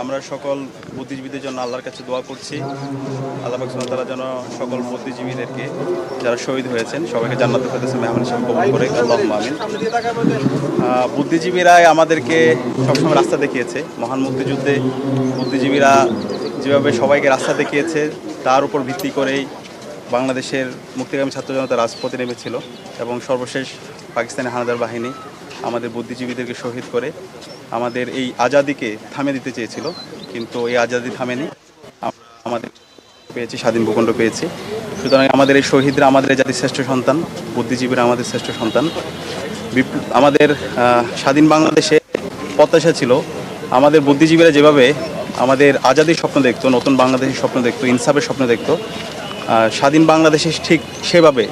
আমরা সকল বুদ্ধিজীবীদের জন্য আল্লাহর কাছে দোয়া করছি। আল্লাহ তালা যেন সকল বুদ্ধিজীবীদেরকে যারা শহীদ হয়েছেন সবাইকে জান্নাত ফেরদৌসে মেহমান হিসেবে কবুল করে আল্লাহ আমিন। বুদ্ধিজীবীরাই আমাদেরকে সবসময় রাস্তা দেখিয়েছে। মহান মুক্তিযুদ্ধে বুদ্ধিজীবীরা যেভাবে সবাইকে রাস্তা দেখিয়েছে, তার উপর ভিত্তি করেই বাংলাদেশের মুক্তিকামী ছাত্র জনতা রাজপথে নেমেছিল এবং সর্বশেষ পাকিস্তানি হানাদার বাহিনী আমাদের বুদ্ধিজীবীদেরকে শহীদ করে আমাদের এই আজাদিকে থামে দিতে চেয়েছিল, কিন্তু এই আজাদি থামেনি। আমাদের পেয়েছি, স্বাধীন ভূখণ্ড পেয়েছি। সুতরাং আমাদের এই শহীদরা আমাদের জাতির শ্রেষ্ঠ সন্তান, বুদ্ধিজীবীরা আমাদের শ্রেষ্ঠ সন্তান। আমাদের স্বাধীন বাংলাদেশে প্রত্যাশা ছিল, আমাদের বুদ্ধিজীবীরা যেভাবে আমাদের আজাদির স্বপ্ন দেখতো, নতুন বাংলাদেশের স্বপ্ন দেখতো, ইনসাফের স্বপ্ন দেখতো স্বাধীন বাংলাদেশে ঠিক সেভাবে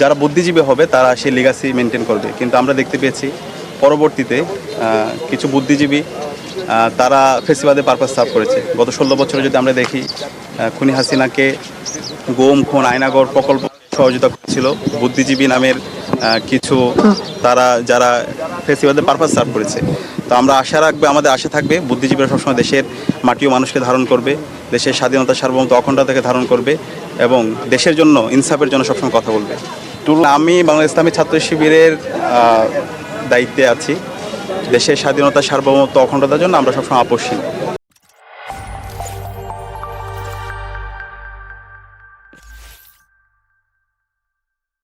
যারা বুদ্ধিজীবী হবে, তারা সেই লিগাসি মেনটেন করবে। কিন্তু আমরা দেখতে পেয়েছি পরবর্তীতে কিছু বুদ্ধিজীবী তারা ফেসিবাদের পারপাস সাফ করেছে। গত ষোলো বছরে যদি আমরা দেখি খুনি হাসিনাকে গোম, খুন আয়নাগর প্রকল্প সহযোগিতা করেছিল। বুদ্ধিজীবী নামের কিছু তারা, যারা ফেসিবাদের পারপাস সার্ভ করেছে। তো আমরা আশা রাখবে, আমাদের আশা থাকবে, বুদ্ধিজীবীরা সবসময় দেশের মাটি ও মানুষকে ধারণ করবে, দেশের স্বাধীনতা, সার্বভৌমত্ব অখণ্ডতাকে ধারণ করবে এবং দেশের জন্য, ইনসাফের জন্য সবসময় কথা বলবে। আমি বাংলা ইসলামী ছাত্র শিবিরের দায়িত্বে আছি। দেশের স্বাধীনতা সার্বভৌমত্ব অখণ্ডতার জন্য আমরা সবসময় আপোষহীন